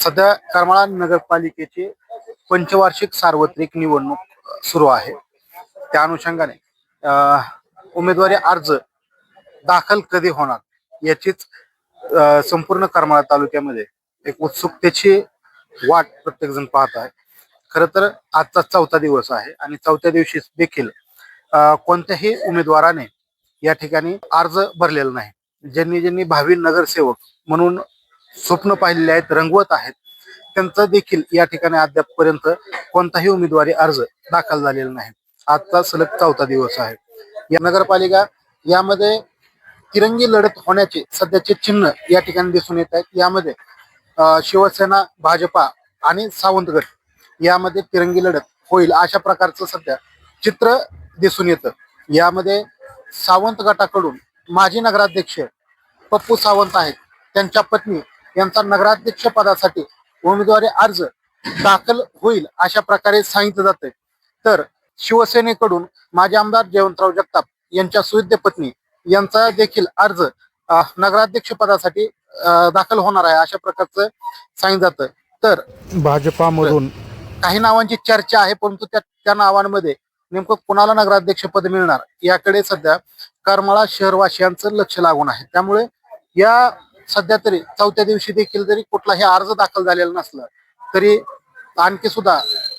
सध्या करमाळा नगरपालिकेची पंचवार्षिक सार्वत्रिक निवडणूक सुरू आहे. त्या अनुषंगाने उमेदवारी अर्ज दाखल कधी होणार याचीच संपूर्ण करमाळा तालुक्यामध्ये एक उत्सुकतेची वाट प्रत्येकजण पाहत आहे. खर तर आजचा चौथा दिवस आहे आणि चौथ्या दिवशी देखील कोणत्याही उमेदवाराने या ठिकाणी अर्ज भरलेला नाही. ज्यांनी ज्यांनी भावी नगरसेवक म्हणून स्वप्न पाहिलेले आहेत रंगवत आहेत. त्यांचा देखील या ठिकाणी अद्यापपर्यंत कोणताही उमेदवारी अर्ज दाखल झालेला नाही. आजचा सलग चौथा दिवस आहे. या नगरपालिका यामध्ये तिरंगी लढत होण्याचे सध्याचे चिन्ह या ठिकाणी दिसून येत आहेत. यामध्ये शिवसेना भाजपा आणि सावंत गट यामध्ये तिरंगी लढत होईल अशा प्रकारचं सध्या चित्र दिसून येतं. यामध्ये सावंत गटाकडून माजी नगराध्यक्ष पप्पू सावंत आहेत. त्यांच्या पत्नी यांचा नगराध्यक्ष पदासाठी उमेदवारी अर्ज दाखल होईल अशा प्रकारे सांगितलं जातंय. तर शिवसेनेकडून माजी आमदार जयवंतराव जगताप यांच्या सुविद्य पत्नी यांचा देखील अर्ज नगराध्यक्ष पदासाठी दाखल होणार आहे अशा प्रकारचं सांगितलं जातं तर भाजपामधून काही नावांची चर्चा आहे परंतु त्या त्या नावांमध्ये नेमकं कुणाला नगराध्यक्ष पद मिळणार? याकडे सध्या करमाळा शहरवासियांचं लक्ष लागून आहे. त्यामुळे या सध्या तरी चौथ्या दिवशी देखील जरी कुठलाही अर्ज दाखल झालेला नसला तरी आणखी सुद्धा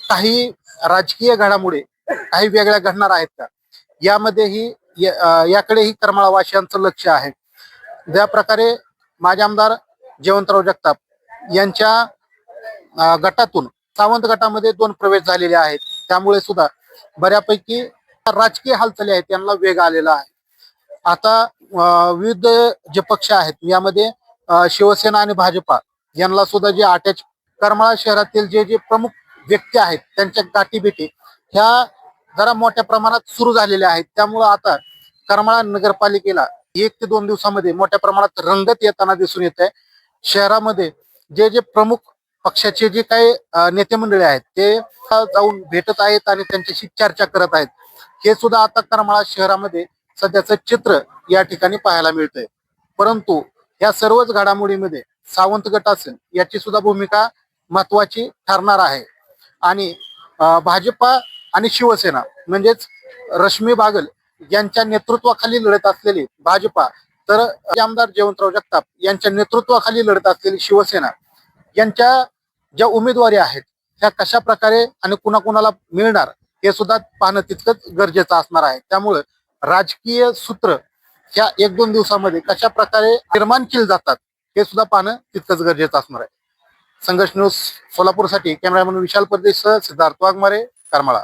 काही राजकीय घडामोडी काही वेगळ्या घडणार आहेत का? यामध्येही या- याकडेही करमाळावासियांचं लक्ष आहे. ज्या प्रकारे माजी आमदार जयवंतराव जगताप यांच्या गटातून सावंत गटामध्ये दोन प्रवेश झालेले आहेत. त्यामुळे सुद्धा बऱ्यापैकी राजकीय हालचाली आहेत त्यांना वेग आलेला आहे. आता विविध जे पक्ष आहेत यामध्ये शिवसेना आणि भाजपा यांना सुद्धा जे अटॅच करमाळा शहरातील जे जे प्रमुख व्यक्ती आहेत त्यांच्या गाठीभेटी ह्या जरा मोठ्या प्रमाणात सुरू झालेल्या आहेत. त्यामुळं आता करमाळा नगरपालिकेला एक ते दोन दिवसामध्ये मोठ्या प्रमाणात रंगत येताना दिसून येत आहे शहरामध्ये जे जे प्रमुख पक्षाचे जे काही नेते मंडळी आहेत ते जाऊन भेटत आहेत आणि त्यांच्याशी चर्चा करत आहेत. हे सुद्धा आता करमाळा शहरामध्ये सध्याचं चित्र या ठिकाणी पाहायला मिळतंय. परंतु या सर्वच घडामोडीमध्ये सावंत गट असेल याची सुद्धा भूमिका महत्वाची ठरणार आहे. आणि भाजपा आणि शिवसेना म्हणजेच रश्मी बागल यांच्या नेतृत्वाखाली लढत असलेली भाजपा तर आमदार जयवंतराव जगताप यांच्या नेतृत्वाखाली लढत असलेली शिवसेना यांच्या ज्या उमेदवारी आहेत त्या कशा प्रकारे आणि कुणाकुणाला मिळणार हे सुद्धा पाहणं तितकंच गरजेचं असणार आहे. त्यामुळं राजकीय सूत्र ह्या एक दोन दिवसामध्ये कशा प्रकारे निर्माण केले जातात हे सुद्धा पाहणं तितकंच गरजेचं असणार आहे. संघर्ष न्यूज सोलापूरसाठी कॅमेरामॅन विशाल परदेश सिद्धार्थ वाघमारे करमाळा.